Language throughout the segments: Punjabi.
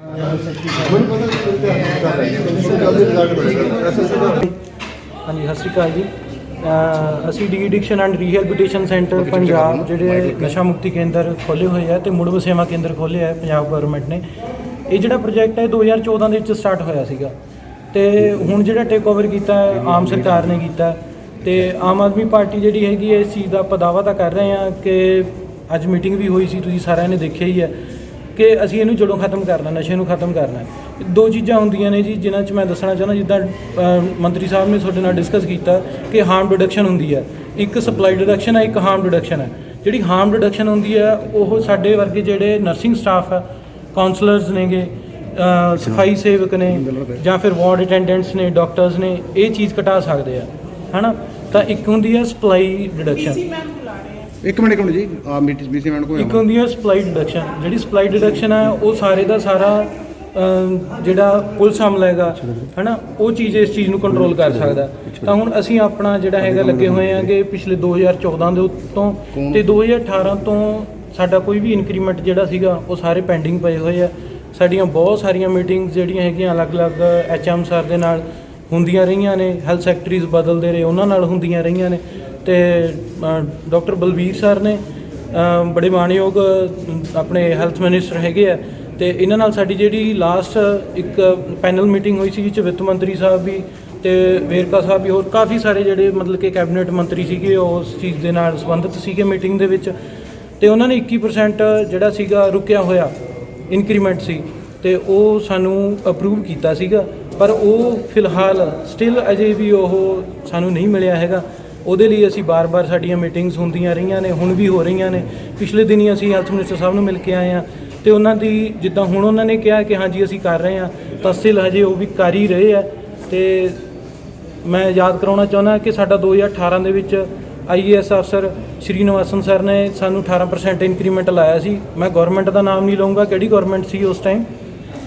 ਹਾਂਜੀ ਸਤਿ ਸ਼੍ਰੀ ਅਕਾਲ ਜੀ। ਅਹ ਅਸੀਂ de addiction and rehabilitation centre Punjab ਜਿਹੜੇ ਨਸ਼ਾ ਮੁਕਤੀ ਕੇਂਦਰ ਖੋਲ੍ਹੇ ਹੋਏ ਆ ਤੇ ਮੁੜ ਵਸੇਵਾ ਕੇਂਦਰ ਖੋਲੇ ਆ ਪੰਜਾਬ ਗਵਰਨਮੈਂਟ ਨੇ। ਇਹ ਜਿਹੜਾ ਪ੍ਰੋਜੈਕਟ ਹੈ 2014 ਦੇ ਵਿੱਚ ਸਟਾਰਟ ਹੋਇਆ ਸੀਗਾ। ਤੇ ਹੁਣ ਜਿਹੜਾ ਟੇਕ ਓਵਰ ਕੀਤਾ ਹੈ, ਆਮ ਸਰਕਾਰ ਨੇ ਕੀਤਾ। ਤੇ ਆਮ ਆਦਮੀ ਪਾਰਟੀ ਜਿਹੜੀ ਹੈਗੀ ਹੈ ਇਸ ਚੀਜ਼ ਦਾ ਆਪਾਂ ਦਾਅਵਾ ਤਾਂ ਕਰ ਰਹੇ ਹਾਂ ਕਿ ਅੱਜ ਮੀਟਿੰਗ ਵੀ ਹੋਈ ਸੀ ਤੁਸੀਂ ਸਾਰਿਆਂ ਨੇ ਦੇਖਿਆ ਹੀ ਹੈ। ਕਿ ਅਸੀਂ ਇਹਨੂੰ ਜੜੋਂ ਖਤਮ ਕਰਨਾ, ਨਸ਼ੇ ਨੂੰ ਖਤਮ ਕਰਨਾ ਦੋ ਚੀਜ਼ਾਂ ਹੁੰਦੀਆਂ ਨੇ ਜੀ, ਜਿਨ੍ਹਾਂ 'ਚ ਮੈਂ ਦੱਸਣਾ ਚਾਹੁੰਦਾ, ਜਿੱਦਾਂ ਮੰਤਰੀ ਸਾਹਿਬ ਨੇ ਤੁਹਾਡੇ ਨਾਲ ਡਿਸਕਸ ਕੀਤਾ ਕਿ ਹਾਰਮ ਰਿਡਕਸ਼ਨ ਹੁੰਦੀ ਹੈ। ਇੱਕ ਸਪਲਾਈ ਰਿਡਕਸ਼ਨ ਹੈ, ਇੱਕ ਹਾਰਮ ਰਿਡਕਸ਼ਨ ਹੈ। ਜਿਹੜੀ ਹਾਰਮ ਰਿਡਕਸ਼ਨ ਹੁੰਦੀ ਹੈ, ਉਹ ਸਾਡੇ ਵਰਗੇ ਜਿਹੜੇ ਨਰਸਿੰਗ ਸਟਾਫ ਹੈ ਕਾਉਂਸਲਰਸ ਨੇਗੇ ਸਫ਼ਾਈ ਸੇਵਕ ਨੇ, ਜਾਂ ਫਿਰ ਵਾਰਡ ਅਟੈਂਡੈਂਟਸ ਨੇ ਡਾਕਟਰਸ ਨੇ, ਇਹ ਚੀਜ਼ ਘਟਾ ਸਕਦੇ ਆ। ਹਨਾ? ਤਾਂ ਇੱਕ ਹੁੰਦੀ ਹੈ ਸਪਲਾਈ ਰਿਡਕਸ਼ਨ ਇੱਕ ਮਿੰਟ ਇੱਕ ਮਿੰਟ ਜੀ। ਆ ਮੀਟਿੰਗ ਬੀਸੀ ਮੈਨ ਕੋਲ ਇੱਕ ਹੁੰਦੀ ਹੈ ਸਪਲਾਈ ਡਿਡਕਸ਼ਨ ਜਿਹੜੀ ਸਪਲਾਈ ਡਿਡਕਸ਼ਨ ਹੈ ਉਹ ਸਾਰੇ ਦਾ ਸਾਰਾ ਅਮ, ਜਿਹੜਾ ਪੁਲਿਸ ਹਮਲਾ ਹੈਗਾ ਹਨਾ ਉਹ ਚੀਜ਼ ਇਸ ਚੀਜ਼ ਨੂੰ ਕੰਟਰੋਲ ਕਰ ਸਕਦਾ। ਤਾਂ ਹੁਣ ਅਸੀਂ ਆਪਣਾ ਜਿਹੜਾ ਹੈਗਾ ਲੱਗੇ ਹੋਏ ਆ ਕਿ ਪਿਛਲੇ 2014 ਦੇ ਉੱਤੋਂ ਤੇ 2018 ਤੋਂ ਸਾਡਾ ਕੋਈ ਵੀ ਇਨਕਰੀਮੈਂਟ ਜਿਹੜਾ ਸੀਗਾ ਉਹ ਸਾਰੇ ਪੈਂਡਿੰਗ ਪਏ ਹੋਏ ਆ। ਸਾਡੀਆਂ ਬਹੁਤ ਸਾਰੀਆਂ ਮੀਟਿੰਗਸ ਜਿਹੜੀਆਂ ਹੈਗੀਆਂ ਅਲੱਗ-ਅਲੱਗ ਐਚਐਮ ਸਰ ਦੇ ਨਾਲ ਹੁੰਦੀਆਂ ਰਹੀਆਂ ਨੇ ਹੈਲਥ ਸੈਕਟਰੀਜ਼ ਬਦਲਦੇ ਰਹੇ ਉਹਨਾਂ ਨਾਲ ਹੁੰਦੀਆਂ ਰਹੀਆਂ ਨੇ। ਤੇ ਡਾਕਟਰ ਬਲਬੀਰ ਸਰ ਨੇ ਬੜੇ ਮਾਣਯੋਗ ਆਪਣੇ ਹੈਲਥ ਮਿਨਿਸਟਰ ਹੈਗੇ ਆ ਤੇ ਇਹਨਾਂ ਨਾਲ ਸਾਡੀ ਜਿਹੜੀ ਲਾਸਟ ਇੱਕ ਪੈਨਲ ਮੀਟਿੰਗ ਹੋਈ ਸੀ ਜਿਸ 'ਚ ਵਿੱਤ ਮੰਤਰੀ ਸਾਹਿਬ ਵੀ ਤੇ ਵੇਰਕਾ ਸਾਹਿਬ ਵੀ ਹੋਰ ਕਾਫੀ ਸਾਰੇ ਜਿਹੜੇ ਮਤਲਬ ਕਿ ਕੈਬਨਿਟ ਮੰਤਰੀ ਸੀਗੇ, ਉਹ ਉਸ ਚੀਜ਼ ਦੇ ਨਾਲ ਸੰਬੰਧਿਤ ਸੀਗੇ ਮੀਟਿੰਗ ਦੇ ਵਿੱਚ ਤੇ ਉਹਨਾਂ ਨੇ 21% ਜਿਹੜਾ ਸੀਗਾ ਰੁਕਿਆ ਹੋਇਆ ਇਨਕਰੀਮੈਂਟ ਸੀ ਤੇ ਉਹ ਸਾਨੂੰ ਅਪਰੂਵ ਕੀਤਾ ਸੀਗਾ, ਪਰ ਉਹ ਫਿਲਹਾਲ ਸਟਿਲ ਅਜੇ ਵੀ ਉਹ ਸਾਨੂੰ ਨਹੀਂ ਮਿਲਿਆ ਹੈਗਾ। ਉਹਦੇ ਲਈ ਅਸੀਂ ਬਾਰ-ਬਾਰ ਸਾਡੀਆਂ ਮੀਟਿੰਗਸ ਹੁੰਦੀਆਂ ਰਹੀਆਂ ਨੇ, ਹੁਣ ਵੀ ਹੋ ਰਹੀਆਂ ਨੇ। ਪਿਛਲੇ ਦਿਨੀ ਅਸੀਂ ਹੈਲਥ ਮਿਨਿਸਟਰ ਸਾਹਿਬ ਨੂੰ ਮਿਲ ਕੇ ਆਏ ਆ ਤੇ ਉਹਨਾਂ ਦੀ ਜਿੱਦਾਂ ਹੁਣ ਉਹਨਾਂ ਨੇ ਕਿਹਾ ਕਿ ਹਾਂਜੀ ਅਸੀਂ ਕਰ ਰਹੇ ਆ ਤਾਂ ਸਟਿਲ ਹਜੇ ਉਹ ਵੀ ਕਰ ਹੀ ਰਹੇ ਆ ਤੇ ਮੈਂ ਯਾਦ ਕਰਾਉਣਾ ਚਾਹੁੰਦਾ ਕਿ ਸਾਡਾ 2018 ਦੇ ਵਿੱਚ ਆਈਏਐਸ ਅਫਸਰ ਸ਼੍ਰੀ ਨਿਵਾਸਨ ਸਰ ਨੇ ਸਾਨੂੰ 18% ਇਨਕਰੀਮੈਂਟ ਲਾਇਆ ਸੀ। ਮੈਂ ਗਵਰਨਮੈਂਟ ਦਾ ਨਾਮ ਨਹੀਂ ਲਵਾਂਗਾ ਕਿਹੜੀ ਗਵਰਨਮੈਂਟ ਸੀ ਉਸ ਟਾਈਮ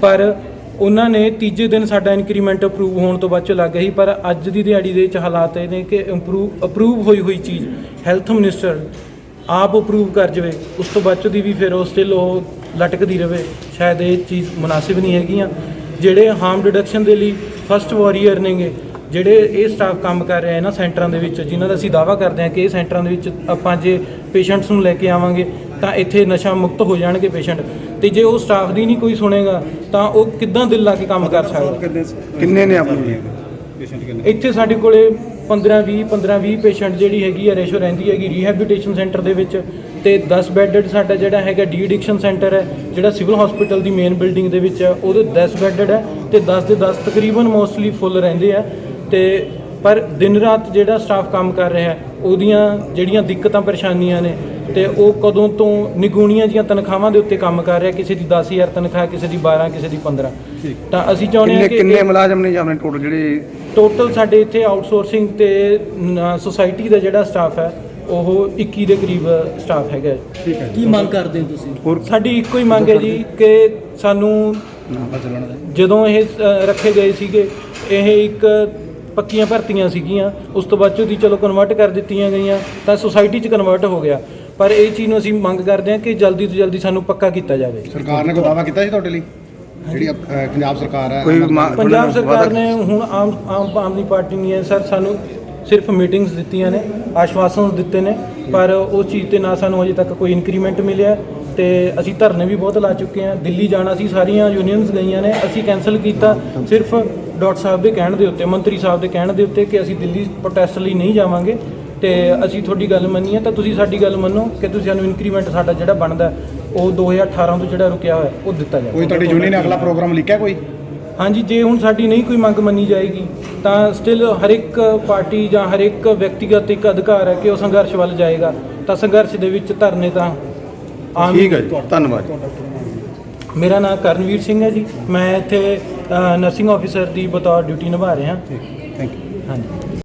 ਪਰ ਉਹਨਾਂ ਨੇ ਤੀਜੇ ਦਿਨ ਸਾਡਾ ਇਨਕਰੀਮੈਂਟ ਅਪਰੂਵ ਹੋਣ ਤੋਂ ਬਾਅਦ ਚ ਲੱਗ ਗਈ ਪਰ ਅੱਜ ਦੀ ਦਿਹਾੜੀ ਦੇ ਵਿੱਚ ਹਾਲਾਤ ਇਹ ਨੇ ਕਿ ਇੰਪਰੂਵ ਅਪਰੂਵ ਹੋਈ ਹੋਈ ਚੀਜ਼ ਹੈਲਥ ਮਿਨਿਸਟਰ ਆਪ ਅਪਰੂਵ ਕਰ ਜਵੇ, ਉਸ ਤੋਂ ਬਾਅਦ ਦੀ ਵੀ ਫਿਰ ਉਹ ਸਟਿਲ ਉਹ ਲਟਕਦੀ ਰਵੇ, ਸ਼ਾਇਦ ਇਹ ਚੀਜ਼ ਮੁਨਾਸਿਬ ਨਹੀਂ ਹੈਗੀਆਂ, ਜਿਹੜੇ ਹਾਰਮ ਡਿਡਕਸ਼ਨ ਦੇ ਲਈ ਫਸਟ ਵਾਰੀਅਰ ਨੇਗੇ, ਜਿਹੜੇ ਇਹ ਸਟਾਫ ਕੰਮ ਕਰ ਰਿਹਾ ਨਾ ਸੈਂਟਰਾਂ ਦੇ ਵਿੱਚ, ਜਿਨ੍ਹਾਂ ਦਾ ਅਸੀਂ ਦਾਵਾ ਕਰਦੇ ਹਾਂ ਕਿ ਇਹ ਸੈਂਟਰਾਂ ਦੇ ਵਿੱਚ ਆਪਾਂ ਜੇ ਪੇਸ਼ੈਂਟਸ ਨੂੰ ਲੈ ਕੇ ਆਵਾਂਗੇ, ਤਾਂ ਇੱਥੇ ਨਸ਼ਾ ਮੁਕਤ ਹੋ ਜਾਣਗੇ ਪੇਸ਼ੈਂਟ ਤੇ ਜੇ ਉਹ ਸਟਾਫ ਦੀ ਨਹੀਂ ਕੋਈ ਸੁਣੇਗਾ ਤਾਂ ਉਹ ਕਿੱਦਾਂ ਦਿਲ ਲਾ ਕੇ ਕੰਮ ਕਰ ਸਕਦਾ? ਕਿੰਨੇ ਨੇ ਆਪਣੇ? ਇੱਥੇ ਸਾਡੇ ਕੋਲੇ 15 20 15 20 ਪੇਸ਼ੈਂਟ ਜਿਹੜੀ ਹੈਗੀ ਆ ਰੇਸ਼ੋ ਰਹਿੰਦੀ ਹੈਗੀ ਰੀਹੈਬਿਲਿਟੇਸ਼ਨ ਸੈਂਟਰ ਦੇ ਵਿੱਚ ਤੇ 10 ਬੈੱਡਡ ਸਾਡਾ ਜਿਹੜਾ ਹੈਗਾ ਡੀ ਐਡਿਕਸ਼ਨ ਸੈਂਟਰ ਹੈ ਜਿਹੜਾ ਸਿਵਲ ਹਸਪੀਟਲ ਦੀ ਮੇਨ ਬਿਲਡਿੰਗ ਦੇ ਵਿੱਚ ਹੈ ਉਹਦੇ 10 ਬੈੱਡਡ ਹੈ ਤੇ 10 ਦੇ 10 ਤਕਰੀਬਨ ਮੋਸਟਲੀ ਫੁੱਲ ਰਹਿੰਦੇ ਆ। ਤੇ ਪਰ ਦਿਨ ਰਾਤ ਜਿਹੜਾ ਸਟਾਫ ਕੰਮ ਕਰ ਰਿਹਾ ਉਹਦੀਆਂ ਜਿਹੜੀਆਂ ਦਿੱਕਤਾਂ ਪਰੇਸ਼ਾਨੀਆਂ ਨੇ ਤੇ ਉਹ ਕਦੋਂ ਤੋਂ ਨਿਗੂਣੀਆਂ ਜੀਆਂ ਤਨਖਾਹਾਂ ਦੇ ਉੱਤੇ ਕੰਮ ਕਰ ਰਿਹਾ ਕਿਸੇ ਦੀ 10000 ਤਨਖਾਹ ਕਿਸੇ ਦੀ 12 ਕਿਸੇ ਦੀ 15 ਤਾਂ ਅਸੀਂ ਚਾਹੁੰਦੇ ਹਾਂ ਕਿ ਕਿੰਨੇ ਮੁਲਾਜ਼ਮ ਨੇ ਆਪਣੇ ਟੋਟਲ ਜਿਹੜੇ? ਟੋਟਲ ਸਾਡੇ ਇੱਥੇ ਆਊਟਸੋਰਸਿੰਗ ਤੇ ਸੋਸਾਇਟੀ ਦਾ ਜਿਹੜਾ ਸਟਾਫ ਹੈ ਉਹ 21 ਦੇ ਕਰੀਬ ਸਟਾਫ ਹੈਗਾ ਹੈ। ਕੀ ਮੰਗ ਕਰਦੇ ਹੋ ਤੁਸੀਂ? ਹੋਰ? ਸਾਡੀ ਇੱਕੋ ਹੀ ਮੰਗ ਹੈ ਜੀ ਕਿ ਸਾਨੂੰ ਦਾ ਜਦੋਂ ਇਹ ਰੱਖੇ ਗਏ ਸੀਗੇ ਇਹ ਇੱਕ ਪੱਕੀਆਂ ਭਰਤੀਆਂ ਸੀਗੀਆਂ ਉਸ ਤੋਂ ਬਾਅਦ 'ਚ ਉਹਦੀ ਚਲੋ ਕਨਵਰਟ ਕਰ ਦਿੱਤੀਆਂ ਗਈਆਂ ਤਾਂ ਸੁਸਾਇਟੀ 'ਚ ਕਨਵਰਟ ਹੋ ਗਿਆ। ਪਰ ਇਹ ਚੀਜ਼ ਨੂੰ ਅਸੀਂ ਮੰਗ ਕਰਦੇ ਹਾਂ ਕਿ ਜਲਦੀ ਤੋਂ ਜਲਦੀ ਸਾਨੂੰ ਪੱਕਾ ਕੀਤਾ ਜਾਵੇ। ਸਰਕਾਰ ਨੇ ਕੋਈ ਦਾਵਾ ਕੀਤਾ ਸੀ ਤੁਹਾਡੇ ਲਈ? ਜਿਹੜੀ ਅਹ ਪੰਜਾਬ ਸਰਕਾਰ ਹੈ ਕੋਈ ਮਾ- ਪੰਜਾਬ ਸਰਕਾਰ ਨੇ ਹੁਣ ਆਮ ਆਮ ਆਦਮੀ ਪਾਰਟੀ ਨਹੀਂ ਹੈ ਸਰ ਸਾਨੂੰ ਸਿਰਫ ਮੀਟਿੰਗਸ ਦਿੱਤੀਆਂ ਨੇ ਆਸ਼ਵਾਸਨ ਦਿੱਤੇ ਨੇ ਪਰ ਉਸ ਚੀਜ਼ ਤੇ ਨਾ ਸਾਨੂੰ ਅਜੇ ਤੱਕ ਕੋਈ ਇਨਕਰੀਮੈਂਟ ਮਿਲਿਆ ਤੇ ਅਸੀਂ ਧਰਨੇ ਵੀ ਬਹੁਤ ਲਾ ਚੁੱਕੇ ਹਾਂ। ਦਿੱਲੀ ਜਾਣਾ ਸੀ ਸਾਰੀਆਂ ਯੂਨੀਅਨਸ ਗਈਆਂ ਨੇ ਅਸੀਂ ਕੈਨਸਲ ਕੀਤਾ। ਸਿਰਫ ਡਾਕਟਰ ਸਾਹਿਬ ਦੇ ਕਹਿਣ ਦੇ ਉੱਤੇ ਮੰਤਰੀ ਸਾਹਿਬ ਦੇ ਕਹਿਣ ਦੇ ਉੱਤੇ ਕਿ ਅਸੀਂ ਦਿੱਲੀ ਪ੍ਰੋਟੈਸਟ ਲਈ ਨਹੀਂ ਜਾਵਾਂਗੇ। ਤੇ ਅਸੀਂ ਤੁਹਾਡੀ ਗੱਲ ਮੰਨੀ ਹੈ ਤਾਂ ਤੁਸੀਂ ਸਾਡੀ ਗੱਲ ਮੰਨੋ ਕਿ ਤੁਸੀਂ ਸਾਨੂੰ ਇਨਕਰੀਮੈਂਟ ਸਾਡਾ ਜਿਹੜਾ ਬਣਦਾ ਉਹ 2018 ਤੋਂ ਜਿਹੜਾ ਰੁਕਿਆ ਹੋਇਆ ਉਹ ਦਿੱਤਾ ਜਾਵੇ। ਕੋਈ ਤੁਹਾਡੀ ਯੂਨੀਅਨ ਨੇ ਅਗਲਾ ਪ੍ਰੋਗਰਾਮ ਲਿਖਿਆ ਕੋਈ? ਹਾਂਜੀ ਜੇ ਹੁਣ ਸਾਡੀ ਨਹੀਂ ਕੋਈ ਮੰਗ ਮੰਨੀ ਜਾਏਗੀ ਤਾਂ ਸਟਿਲ ਹਰ ਇੱਕ ਪਾਰਟੀ ਜਾਂ ਹਰ ਇੱਕ ਵਿਅਕਤੀਗਤ ਇੱਕ ਅਧਿਕਾਰ ਹੈ ਕਿ ਉਹ ਸੰਘਰਸ਼ ਵੱਲ ਜਾਏਗਾ। ਤਾਂ ਸੰਘਰਸ਼ ਦੇ ਵਿੱਚ ਧਰਨੇ ਤਾਂ ਆਮ ਹੀ ਠੀਕ ਹੈ ਜੀ ਧੰਨਵਾਦ। ਮੇਰਾ ਨਾਮ ਕਰਨਵੀਰ ਸਿੰਘ ਹੈ ਜੀ। ਮੈਂ ਇੱਥੇ ਨਰਸਿੰਗ ਆਫੀਸਰ ਦੀ ਬਤੌਰ ਡਿਊਟੀ ਨਿਭਾ ਰਿਹਾ। ਥੈਂਕ ਯੂ ਹਾਂਜੀ।